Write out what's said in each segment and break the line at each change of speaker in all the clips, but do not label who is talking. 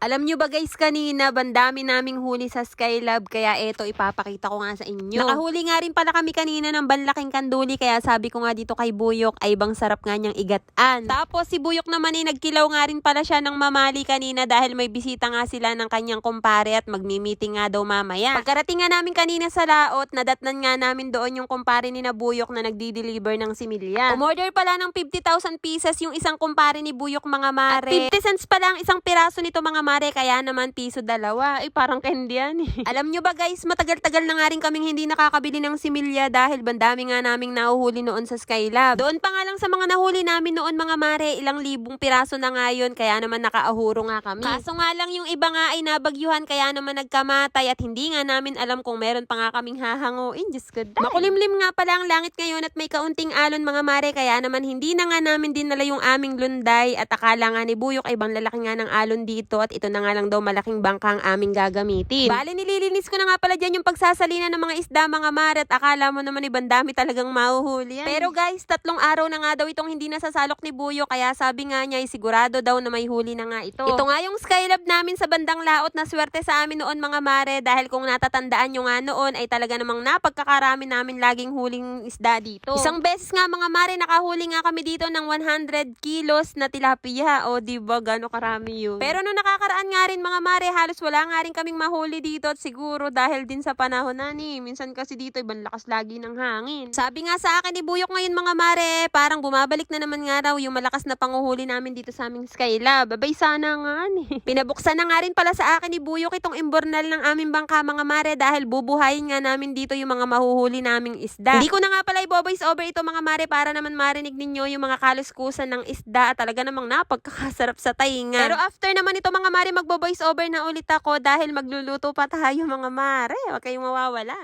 Alam nyo ba guys, kanina bandami naming huli sa Skylab kaya eto ipapakita ko nga sa inyo. Nakahuli nga rin pala kami kanina ng banlaking kanduli kaya sabi ko nga dito kay Buyok ay bang sarap nga niyang igataan. Tapos si Buyok naman ay nagkilaw nga rin pala siya ng mamali kanina dahil may bisita nga sila ng kanyang kumpare at magmi-meeting nga daw mamaya. Pagkarating nga namin kanina sa laot, nadatnan nga namin doon yung kumpare ni na Buyok na nagdi-deliver ng similya. Umorder pala ng 50,000 pieces yung isang kumpare ni Buyok mga mare. At 50 cents pala ang isang piraso nito mga mare, kaya naman piso dalawa. Ay, parang candy yan eh. Alam nyo ba guys, matagal-tagal na nga rin kaming hindi nakakabili ng similya dahil bandami nga naming nahuhuli noon sa Skylab. Doon pa nga lang sa mga nahuli namin noon mga mare, ilang libong piraso na nga yun, kaya naman nakaahuro nga kami. Kaso nga lang yung iba nga ay nabagyuhan, kaya naman nagkamatay at hindi nga namin alam kung meron pa nga kaming hahanguin. Diyos ko, day. Makulimlim nga pala ang langit ngayon at may kaunting alon mga mare, kaya naman hindi na nga namin dinala yung aming lunday at akala nga ni Buyok ay bang lalaki nga ng alon dito at ito na nga lang daw malaking bangka ang aming gagamitin. Bale, nililinis ko na nga pala dyan yung pagsasalina ng mga isda mga mare at akala mo naman ibang dami talagang mahuhuli yan. Pero guys, tatlong araw na nga daw itong hindi nasasalok ni Buyo kaya sabi nga niya ay sigurado daw na may huli na nga ito. Ito nga yung Skylab namin sa bandang laot na swerte sa amin noon mga mare dahil kung natatandaan nyo nga noon ay talaga namang napagkakarami namin laging huling isda dito. Isang beses nga mga mare nakahuli nga kami dito ng 100 kilos na tilapia. O di ba gano karami yun. Pero nung nakakaraan nga rin mga mare halos wala nga rin kaming mahuli dito at siguro dahil din sa panahon na ni. Minsan kasi dito ibang lakas lagi ng hangin. Sabi nga sa akin ni Buyok ngayon mga mare, parang bumabalik na naman nga raw yung malakas na panguhuli namin dito sa aming Skylab. Babay sana nga ni. Pinabuksan na nga rin pala sa akin ni Buyok itong imbornal ng aming bangka mga mare dahil bubuhayin nga namin dito yung mga mahuhuli naming isda. Hindi ko na nga pala i-voice over ito mga mare para naman marinig ninyo yung mga kaluskusan ng isda talaga namang napagkakasarap sa tainga. Pero after naman ito mga mare magbo-voice over na ulit ako dahil magluluto pa tayo mga mare. Huwag kayong mawawala.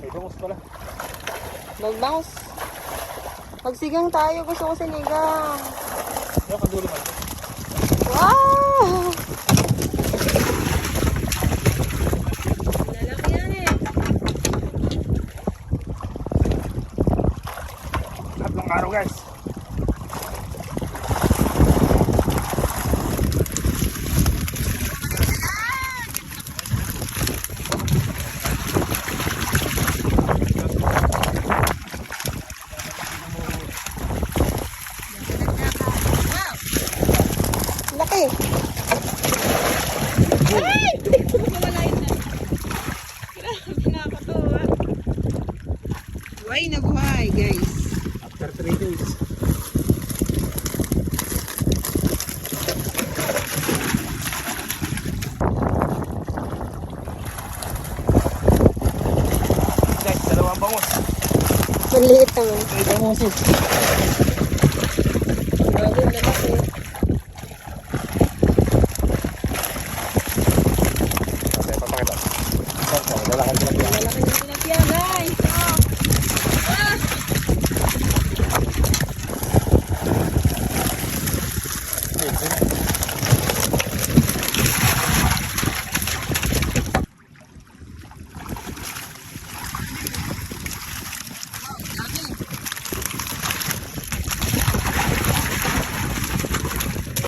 May bangus pala.
Magbangus. Magsigang tayo. Gusto ko sinigang.
Ano ka dulo man?
Wow! Lalaki yan eh.
Tatlong araw guys. Bangus.
Maliit naman.
May bangus eh.
Grabe, lalaki.
Okay, papakita. Okay, lalakad sila dyan.
Lalaki ng tilapia, guys.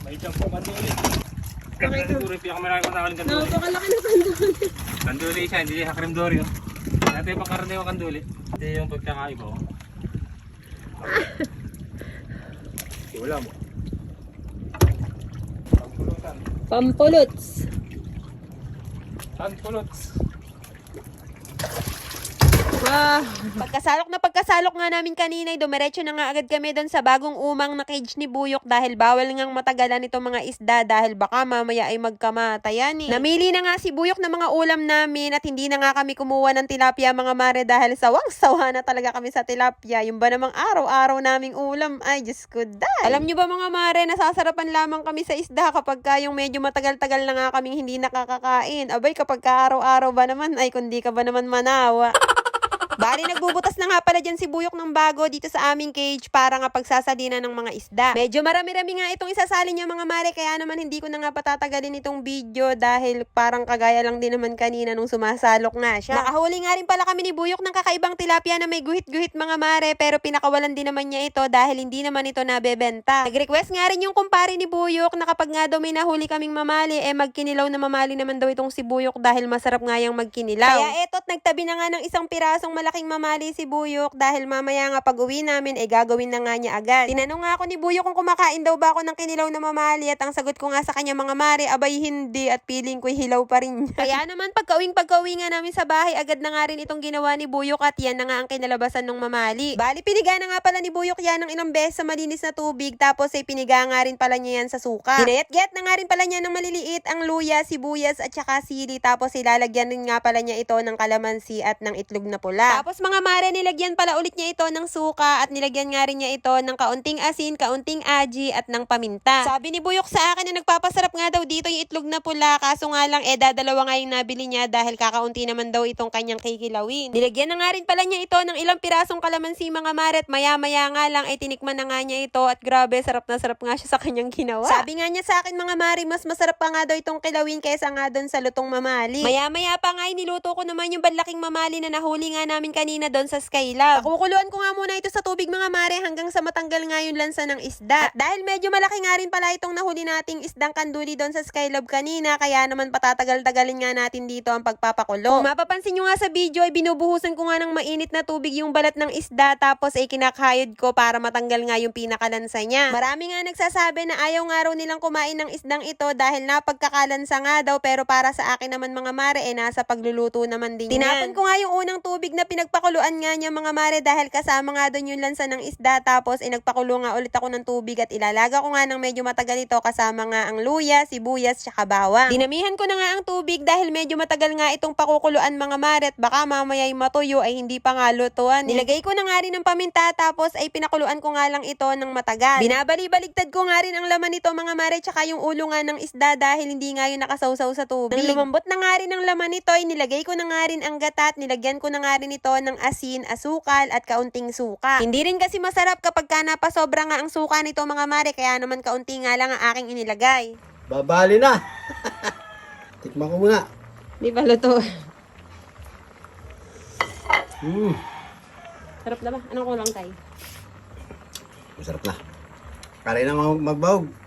May jump po, kanduli. Kanduli, pinakamarami ko nakaling kanduli.
Napakalaki ng kandun.
Kanduli siya, hindi siya cream dory. Oh. Ito yung pangkaraniwang kanduli. Ito yung pagkakaiba. Oh. Wala mo. Pangpulutan.
Pampuluts.
Pangpuluts.
Wow. Pagkasalok na pagkasalok nga namin kanina, dumiretso na nga agad kami doon sa bagong umang na cage ni Buyok dahil bawal ngang matagalan itong mga isda dahil baka mamaya ay magkamatayan eh. Namili na nga si Buyok ng mga ulam namin at hindi na nga kami kumuha ng tilapia mga mare dahil sawang-sawa na talaga kami sa tilapia. Yung ba namang araw-araw naming ulam, ay Diyos ko day. Alam nyo ba mga mare, nasasarapan lamang kami sa isda kapag ka yung medyo matagal-tagal na nga kaming hindi nakakakain. Abay kapag ka araw-araw ba naman, ay kundi ka ba naman manawa. Bali, nagbubutas na nga pala dyan si Buyok ng bago dito sa aming cage para nga pagsasalina ng mga isda. Medyo marami-rami nga itong isasalin niya mga mare, kaya naman hindi ko na nga patatagalin itong video dahil parang kagaya lang din naman kanina nung sumasalok nga siya. Nakahuli nga rin pala kami ni Buyok ng kakaibang tilapia na may guhit-guhit mga mare, pero pinakawalan din naman niya ito dahil hindi naman ito nabebenta. Nag-request nga rin yung kumpare ni Buyok na kapag nga daw may nahuli kaming mamali, eh magkinilaw na mamali naman daw itong si Buyok dahil masarap nga yung magkinilaw. Kaya eto't nagtabi na nga ng isang pirasong malaking mamali si Buyok dahil mamaya nga pag uwi namin, eh gagawin na nga niya agad. Tinanong nga ako ni Buyok kung kumakain daw ba ako ng kinilaw na mamali at ang sagot ko nga sa kanya mga mare, abay hindi at piling ko hilaw pa rin niya. Kaya naman pagkawing pagkauwi nga namin sa bahay, agad na nga rin itong ginawa ni Buyok at yan na nga ang kinalabasan ng mamali. Bali, piniga na nga pala ni Buyok yan ng ilang beses sa malinis na tubig tapos ay piniga nga rin pala niya yan sa suka. Ginayat-gayat na nga rin pala niya ng maliliit ang luya, sibuyas at saka sili tapos ilalagyan rin nga pala niya ito ng kalamansi at ng itlog na pula. Tapos mga mare, nilagyan pala ulit niya ito ng suka at nilagyan nga rin niya ito ng kaunting asin, kaunting aji at ng paminta. Sabi ni Buyok sa akin na nagpapasarap nga daw dito yung itlog na pula kaso nga lang eh dadalawa nga yung nabili niya dahil kakaunti naman daw itong kanyang kikilawin. Nilagyan na nga rin pala niya ito ng ilang pirasong kalamansi mga mare at maya maya nga lang ay tinikman na nga niya ito at grabe sarap na sarap nga siya sa kanyang ginawa. Sabi nga niya sa akin mga mare mas masarap pa nga daw itong kilawin kaysa nga doon sa lutong mamali. Maya maya pa nga niluto ko naman yung banlaking mamali na nahuli nga namin kanina doon sa Skylab. Kukuluan ko nga muna ito sa tubig mga mare hanggang sa matanggal nga yung lansa ng isda. At dahil medyo malaki nga rin pala itong nahuli nating isdang kanduli doon sa Skylab kanina kaya naman patatagal-tagalin nga natin dito ang pagpapakulo. Kung mapapansin nyo nga sa video ay binubuhusan ko nga ng mainit na tubig yung balat ng isda tapos ay kinakayod ko para matanggal nga yung pinakalansa niya. Marami nga nagsasabi na ayaw nga raw nilang kumain ng isdang ito dahil napagkakalansa nga daw pero para sa akin naman mga mare eh nasa pagluluto naman din Tinapon ko nga yung unang tubig na pinagpakuluan nga niya mga mare dahil kasama nga doon yung lansa ng isda tapos eh nagpakulo nga ulit ako ng tubig at ilalaga ko nga ng medyo matagal ito kasama nga ang luya, sibuyas, tsaka bawang. Dinamihan ko na nga ang tubig dahil medyo matagal nga itong pakukuluan mga mare at baka mamaya ay matuyo ay hindi pa nga lutuan. Nilagay ko na nga rin ng paminta tapos ay pinakuluan ko nga lang ito ng matagal. Binabali-baligtad ko nga rin ang laman nito mga mare tsaka yung ulo nga ng isda dahil hindi nga yun nakasawsaw sa tubig. Nang lumambot na nga rin ang laman nito ay nilagay ko na nga rin ang gata at nilagyan ko na nga rin ito ng asin, asukal at kaunting suka. Hindi rin kasi masarap kapag ka napasobra nga ang suka nito mga mare kaya naman kaunti nga lang ang aking inilagay.
Babali na. Tikman ko muna.
Di ba luto?
Mm.
Sarap na ba? Anong kulang tayo?
Masarap na. Kaya na mag- magbawag.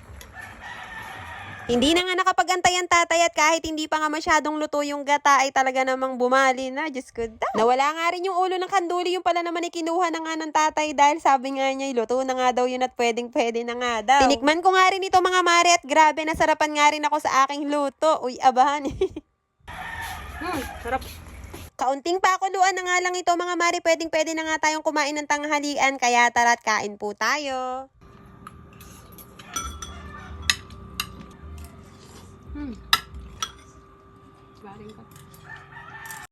Hindi na nga nakapagantay ang tatay at kahit hindi pa nga masyadong luto yung gata ay talaga namang bumali na. Diyos ko da. Nawala nga rin yung ulo ng kanduli yung pala naman ikinuha na nga ng tatay dahil sabi nga niya luto na nga daw yun at pwedeng pwede na nga daw. Tinikman ko nga rin ito mga mare at grabe nasarapan nga rin ako sa aking luto. Uy, abahan. hmm, sarap. Kaunting pakuluan na nga lang ito mga mare, pwedeng pwede na nga tayong kumain ng tanghalian, kaya tara't kain po tayo. Hmm.